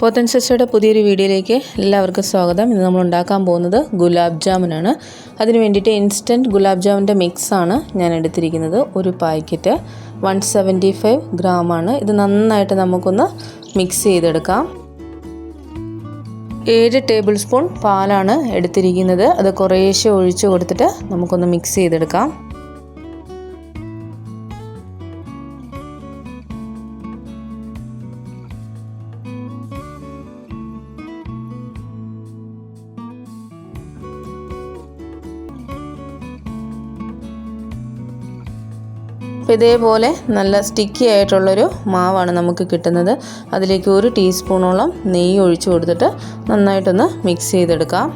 പോത്തൻസയുടെ പുതിയൊരു വീഡിയോയിലേക്ക് എല്ലാവർക്കും സ്വാഗതം. ഇന്ന് നമ്മൾ ഉണ്ടാക്കാൻ പോകുന്നത് ഗുലാബ് ജാമുനാണ്. അതിന് വേണ്ടിയിട്ട് ഇൻസ്റ്റന്റ് ഗുലാബ് ജാമുന്റെ മിക്സാണ് ഞാൻ എടുത്തിരിക്കുന്നത്. ഒരു പാക്കറ്റ് വൺ സെവന്റി ഫൈവ് ഗ്രാമാണ് ഇത് നന്നായിട്ട് നമുക്കൊന്ന് മിക്സ് ചെയ്തെടുക്കാം. ഏഴ് ടേബിൾ സ്പൂൺ പാലാണ് എടുത്തിരിക്കുന്നത്. അത് കുറേശ്ശെ ഒഴിച്ച് കൊടുത്തിട്ട് നമുക്കൊന്ന് മിക്സ് ചെയ്തെടുക്കാം. അപ്പോൾ ഇതേപോലെ നല്ല സ്റ്റിക്കി ആയിട്ടുള്ളൊരു മാവാണ് നമുക്ക് കിട്ടുന്നത്. അതിലേക്ക് ഒരു ടീസ്പൂണോളം നെയ്യ് ഒഴിച്ചു കൊടുത്തിട്ട് നന്നായിട്ടൊന്ന് മിക്സ് ചെയ്തെടുക്കാം.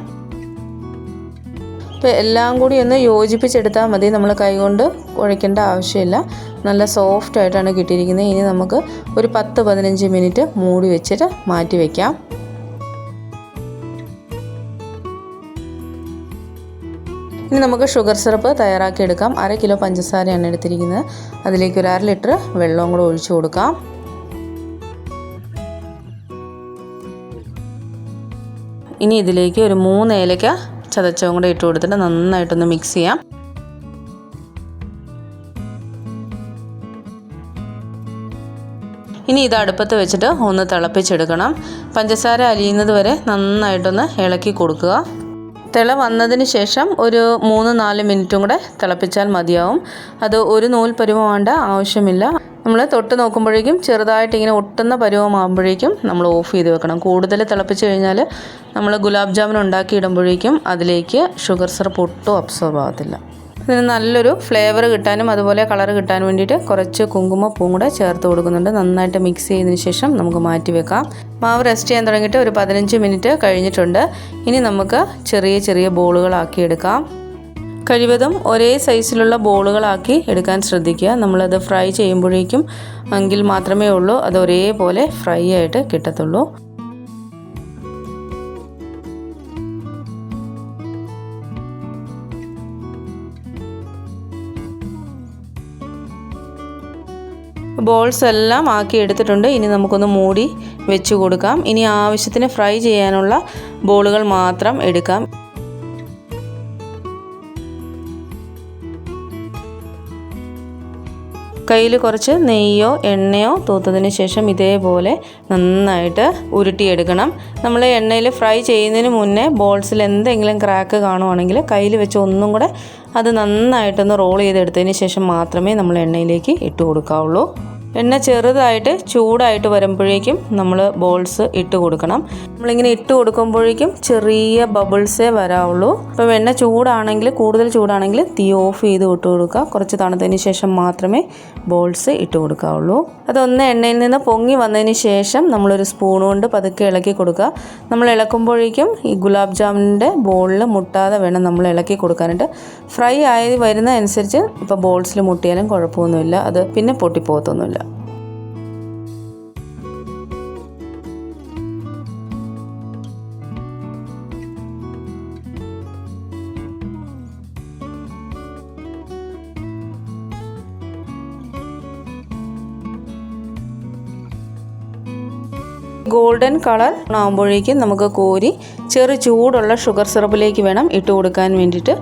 അപ്പോൾ എല്ലാം കൂടി ഒന്ന് യോജിപ്പിച്ചെടുത്താൽ മതി. നമ്മൾ കൈകൊണ്ട് കുഴയ്ക്കേണ്ട ആവശ്യമില്ല. നല്ല സോഫ്റ്റ് ആയിട്ടാണ് കിട്ടിയിരിക്കുന്നത്. ഇനി നമുക്ക് ഒരു പത്ത് പതിനഞ്ച് മിനിറ്റ് മൂടി വെച്ചിട്ട് മാറ്റി വയ്ക്കാം ഇനി നമുക്ക് ഷുഗർ സിറപ്പ് തയ്യാറാക്കി എടുക്കാം അര കിലോ പഞ്ചസാരയാണ് എടുത്തിരിക്കുന്നത്. അതിലേക്ക് ഒരു അര ലിറ്റർ വെള്ളവും കൂടെ ഒഴിച്ചു കൊടുക്കാം. ഇനി ഇതിലേക്ക് ഒരു മൂന്ന് ഏലക്ക ചതച്ചവും കൂടെ ഇട്ട് കൊടുത്തിട്ട് നന്നായിട്ടൊന്ന് മിക്സ് ചെയ്യാം. ഇനി ഇത് അടുപ്പത്ത് വെച്ചിട്ട് ഒന്ന് തിളപ്പിച്ചെടുക്കണം. പഞ്ചസാര അലിയുന്നത് വരെ നന്നായിട്ടൊന്ന് ഇളക്കി കൊടുക്കുക. തിള വന്നതിന് ശേഷം ഒരു മൂന്ന് നാല് മിനിറ്റും കൂടെ തിളപ്പിച്ചാൽ മതിയാവും. അത് ഒരു നൂൽ പരുവമാണ്ട ആവശ്യമില്ല. നമ്മൾ തൊട്ട് നോക്കുമ്പോഴേക്കും ചെറുതായിട്ട് ഇങ്ങനെ ഒട്ടുന്ന പരുവമാകുമ്പോഴേക്കും നമ്മൾ ഓഫ് ചെയ്ത് വെക്കണം. കൂടുതൽ തിളപ്പിച്ച് കഴിഞ്ഞാൽ നമ്മൾ ഗുലാബ് ജാമുൻ ഉണ്ടാക്കി ഇടുമ്പോഴേക്കും അതിലേക്ക് ഷുഗർ സിറപ്പ് ഒട്ടും അബ്സോർബ് ആകത്തില്ല ഇതിന് നല്ലൊരു ഫ്ലേവർ കിട്ടാനും അതുപോലെ കളർ കിട്ടാൻ വേണ്ടിയിട്ട് കുറച്ച് കുങ്കുമപ്പൂവും കൂടെ ചേർത്ത് കൊടുക്കുന്നുണ്ട്. നന്നായിട്ട് മിക്സ് ചെയ്തതിന് ശേഷം നമുക്ക് മാറ്റി വെക്കാം. മാവ് റെസ്റ്റ് ചെയ്യാൻ തുടങ്ങിയിട്ട് ഒരു പതിനഞ്ച് മിനിറ്റ് കഴിഞ്ഞിട്ടുണ്ട്. ഇനി നമുക്ക് ചെറിയ ചെറിയ ബോളുകളാക്കി എടുക്കാം. കഴിവതും ഒരേ സൈസിലുള്ള ബോളുകളാക്കി എടുക്കാൻ ശ്രദ്ധിക്കുക. നമ്മളത് ഫ്രൈ ചെയ്യുമ്പോഴേക്കും എങ്കിൽ മാത്രമേ ഉള്ളൂ. അത് ഒരേപോലെ ഫ്രൈ ആയിട്ട് കിട്ടത്തുള്ളൂ. ബോൾസ് എല്ലാം ആക്കി എടുത്തിട്ടുണ്ട്. ഇനി നമുക്കൊന്ന് മൂടി വെച്ച് കൊടുക്കാം. ഇനി ആവശ്യത്തിന് ഫ്രൈ ചെയ്യാനുള്ള ബോളുകൾ മാത്രം എടുക്കാം. കയ്യിൽ കുറച്ച് നെയ്യോ എണ്ണയോ തൂത്തതിന് ശേഷം ഇതേപോലെ നന്നായിട്ട് ഉരുട്ടിയെടുക്കണം. നമ്മൾ എണ്ണയിൽ ഫ്രൈ ചെയ്യുന്നതിന് മുന്നേ ബോൾസിൽ എന്തെങ്കിലും ക്രാക്ക് കാണുവാണെങ്കിൽ കയ്യിൽ വെച്ച് ഒന്നും കൂടെ അത് നന്നായിട്ടൊന്ന് റോൾ ചെയ്തെടുത്തതിന് ശേഷം മാത്രമേ നമ്മൾ എണ്ണയിലേക്ക് ഇട്ട് കൊടുക്കാവുള്ളൂ. എണ്ണ ചെറുതായിട്ട് ചൂടായിട്ട് വരുമ്പോഴേക്കും നമ്മൾ ബോൾസ് ഇട്ട് കൊടുക്കണം. നമ്മളിങ്ങനെ ഇട്ട് കൊടുക്കുമ്പോഴേക്കും ചെറിയ ബബിൾസേ വരാവുള്ളൂ. അപ്പോൾ എണ്ണ ചൂടാണെങ്കിൽ കൂടുതൽ ചൂടാണെങ്കിൽ തീ ഓഫ് ചെയ്ത് ഇട്ട് കൊടുക്കുക. കുറച്ച് തണുത്തതിന് ശേഷം മാത്രമേ ബോൾസ് ഇട്ട് കൊടുക്കാവുള്ളൂ. അതൊന്ന് എണ്ണയിൽ നിന്ന് പൊങ്ങി വന്നതിന് ശേഷം നമ്മളൊരു സ്പൂൺ കൊണ്ട് പതുക്കെ ഇളക്കി കൊടുക്കുക. നമ്മൾ ഇളക്കുമ്പോഴേക്കും ഈ ഗുലാബ് ജാമുനിന്റെ ബോളിൽ മുട്ടാതെ വേണം നമ്മൾ ഇളക്കി കൊടുക്കാനായിട്ട്. ഫ്രൈ ആയി വരുന്ന അനുസരിച്ച് ഇപ്പോൾ ബോൾസിൽ മുട്ടിയാലും കുഴപ്പമൊന്നുമില്ല. അത് പിന്നെ പൊട്ടിപ്പോകത്തൊന്നുമില്ല. ഗോൾഡൻ കളർ ആകുമ്പോഴേക്കും നമുക്ക് കോരി ചെറു ചൂടുള്ള ഷുഗർ സിറപ്പിലേക്ക് വേണം ഇട്ട് കൊടുക്കാൻ വേണ്ടിയിട്ട്.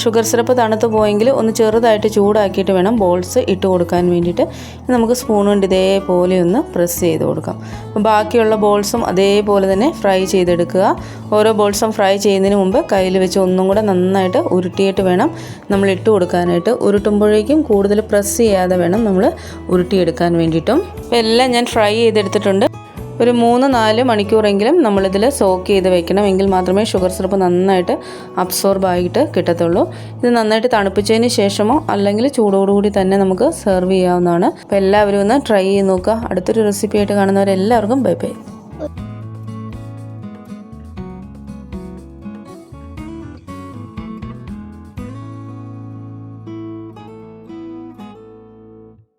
ഷുഗർ സിറപ്പ് തണുത്ത് പോയെങ്കിൽ ഒന്ന് ചെറുതായിട്ട് ചൂടാക്കിയിട്ട് വേണം ബോൾസ് ഇട്ട് കൊടുക്കാൻ വേണ്ടിയിട്ട്. നമുക്ക് സ്പൂൺ കൊണ്ട് ഇതേപോലെ ഒന്ന് പ്രസ് ചെയ്ത് കൊടുക്കാം. അപ്പോൾ ബാക്കിയുള്ള ബോൾസും അതേപോലെ തന്നെ ഫ്രൈ ചെയ്തെടുക്കുക. ഓരോ ബോൾസും ഫ്രൈ ചെയ്യുന്നതിന് മുമ്പ് കയ്യിൽ വെച്ച് ഒന്നും കൂടെ നന്നായിട്ട് ഉരുട്ടിയിട്ട് വേണം നമ്മൾ ഇട്ട് കൊടുക്കാനായിട്ട്. ഉരുട്ടുമ്പോഴേക്കും കൂടുതൽ പ്രസ് ചെയ്യാതെ വേണം നമ്മൾ ഉരുട്ടിയെടുക്കാൻ വേണ്ടിയിട്ടും. എല്ലാം ഞാൻ ഫ്രൈ ചെയ്തെടുത്തിട്ടുണ്ട്. ഒരു മൂന്ന് നാല് മണിക്കൂറെങ്കിലും നമ്മളിതിൽ സോക്ക് ചെയ്ത് വെക്കണം. എങ്കിൽ മാത്രമേ ഷുഗർ സിറപ്പ് നന്നായിട്ട് അബ്സോർബ് ആയിട്ട് കിട്ടത്തുള്ളൂ. ഇത് നന്നായിട്ട് തണുപ്പിച്ചതിന് ശേഷമോ അല്ലെങ്കിൽ ചൂടോടുകൂടി തന്നെ നമുക്ക് സെർവ് ചെയ്യാവുന്നതാണ്. അപ്പോൾ എല്ലാവരും ഒന്ന് ട്രൈ ചെയ്ത് നോക്കുക. അടുത്തൊരു റെസിപ്പി ആയിട്ട് കാണുന്നവരെല്ലാവർക്കും ബൈ ബൈ.